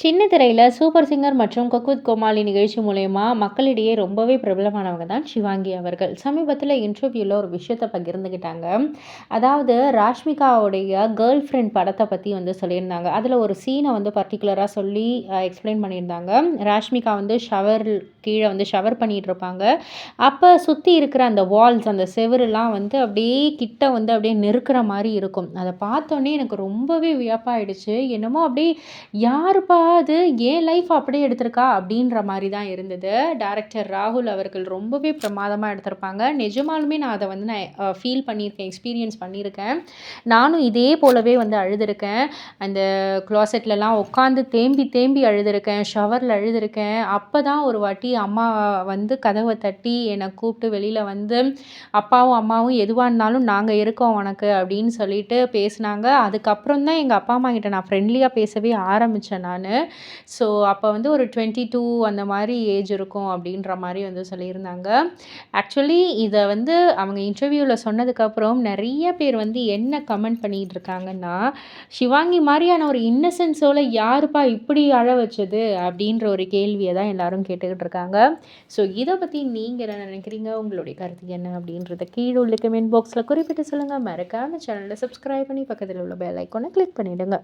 சின்ன திரையில் super singer மற்றும் கொக்குத் கோமாளி நிகழ்ச்சி மூலயமா மக்களிடையே ரொம்பவே பிரபலமானவங்க தான் சிவாங்கி அவர்கள். சமீபத்தில் இன்டர்வியூவில் ஒரு விஷயத்தை பகிர்ந்துக்கிட்டாங்க அதாவது ராஷ்மிகாவுடைய கேர்ள் ஃப்ரெண்ட் படத்தை பற்றி வந்து சொல்லியிருந்தாங்க. அதில் ஒரு சீனை வந்து பர்டிகுலராக சொல்லி எக்ஸ்பிளைன் பண்ணியிருந்தாங்க. ராஷ்மிகா வந்து ஷவர் கீழே வந்து ஷவர் பண்ணிகிட்டு இருப்பாங்க அப்போ சுற்றி இருக்கிற அந்த வால்ஸ் அந்த செவருலாம் வந்து அப்படியே கிட்ட வந்து அப்படியே நெருக்கிற மாதிரி இருக்கும். அதை பார்த்தோன்னே எனக்கு ரொம்பவே வியப்பாயிடுச்சு. என்னமோ அப்படியே யாருப்பா அது ஏன் லைஃப் அப்படியே எடுத்திருக்கா? அப்படின்ற மாதிரி தான் இருந்தது. டேரக்டர் ராகுல் அவர்கள் ரொம்பவே பிரமாதமாக எடுத்திருப்பாங்க. நிஜமாலுமே நான் அதை வந்து நான் ஃபீல் பண்ணியிருக்கேன் எக்ஸ்பீரியன்ஸ் பண்ணியிருக்கேன். நானும் இதே போலவே வந்து அழுதுருக்கேன். அந்த க்ளாசெட்லலாம் உட்காந்து தேம்பி தேம்பி அழுதுருக்கேன். ஷவரில் அழுதுருக்கேன். அப்போ தான் ஒரு வாட்டி அம்மா வந்து கதவை தட்டி என்னை கூப்பிட்டு வெளியில் வந்து அப்பாவும் அம்மாவும் எதுவாக இருந்தாலும் நாங்கள் இருக்கோம் உனக்கு அப்படின்னு சொல்லிட்டு பேசினாங்க. அதுக்கப்புறம் தான் எங்கள் அப்பா அம்மா கிட்ட நான் ஃப்ரெண்ட்லியாக பேசவே ஆரம்பித்தேன் நான். ஸோ அப்போ வந்து ஒரு டுவெண்ட்டி டூ அந்த மாதிரி ஏஜ் இருக்கும் அப்படின்ற மாதிரி வந்து சொல்லியிருந்தாங்க. ஆக்சுவலி இதை வந்து அவங்க இன்டர்வியூவில் சொன்னதுக்கப்புறம் நிறைய பேர் வந்து என்ன கமெண்ட் பண்ணிகிட்டு இருக்காங்கன்னா சிவாங்கி மாதிரியான ஒரு இன்னசென்ஸோட யாருப்பா இப்படி அழ வச்சது? அப்படின்ற ஒரு கேள்வியை தான் எல்லாரும் கேட்டுக்கிட்டு இருக்காங்க. ஸோ இதை பற்றி நீங்கள் என்ன நினைக்கிறீங்க? உங்களுடைய கருத்து என்ன? அப்படின்றத கீழே உள்ள கமெண்ட் பாக்ஸில் குறிப்பிட்டு சொல்லுங்கள் மறக்காமல் சேனலை சப்ஸ்கிரைப் பண்ணி பக்கத்தில் உள்ள பெல் ஐக்கோனை கிளிக் பண்ணிவிடுங்க